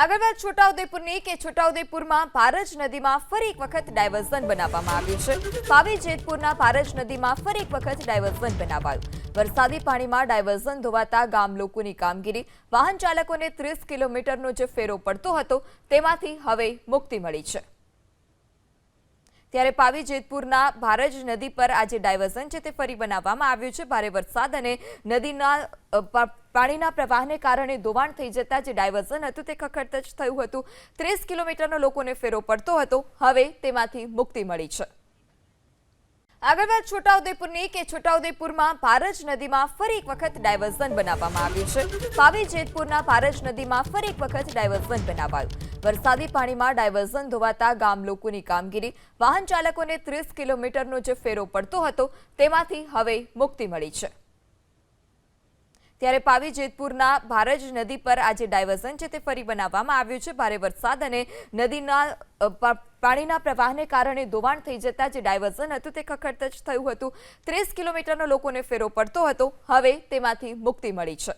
આગળ વાત છોટાઉદેપુરની કે છોટાઉદેપુરમાં ભારજ નદીમાં ફરી એક વખત ડાયવર્ઝન બનાવવામાં આવ્યું છે. પાવી જેતપુરના ભારજ નદીમાં ફરી એક વખત ડાયવર્ઝન બનાવાયું. વરસાદી પાણીમાં ડાયવર્ઝન ધોવાતા ગામ લોકોની કામગીરી, વાહન ચાલકોને ત્રીસ કિલોમીટરનો જે ફેરો પડતો હતો, તેમાંથી હવે મુક્તિ મળી છે. ત્યારે પાવી જેતપુરના ભારજ નદી પર આજે ડાયવર્ઝન છે તે ફરી બનાવવામાં આવ્યું છે. ભારે વરસાદ અને નદીના પાણીના પ્રવાહને કારણે ધોવાણ થઈ જતા જે ડાયવર્ઝન હતું તે ખખડતજ થયું હતું. ત્રીસ કિલોમીટરનો લોકોને ફેરો પડતો હતો. હવે તેમાંથી મુક્તિ મળી છે. આગળ વાત છોટાઉદેપુરની કે છોટાઉદેપુરમાં પારજ નદીમાં ફરી એક વખત ડાયવર્ઝન બનાવવામાં આવ્યું છે. પાવી જેતપુરના પારજ નદીમાં ફરી એક વખત ડાયવર્ઝન બનાવાયું. વરસાદી પાણીમાં ડાયવર્ઝન ધોવાતા ગામ લોકોની કામગીરી, વાહન ચાલકોને ત્રીસ કિલોમીટરનો જે ફેરો પડતો હતો, તેમાંથી હવે મુક્તિ મળી છે. ત્યારે પાવી જેતપુરના ભારજ નદી પર આજે ડાયવર્ઝન છે તે ફરી બનાવવામાં આવ્યું છે. ભારે વરસાદ અને નદીના પાણીના પ્રવાહને કારણે ધોવાણ થઈ જતા જે ડાયવર્ઝન હતું તે ખખડત જ થયું હતું. ત્રીસ કિલોમીટરનો લોકોને ફેરો પડતો હતો. હવે તેમાંથી મુક્તિ મળી છે.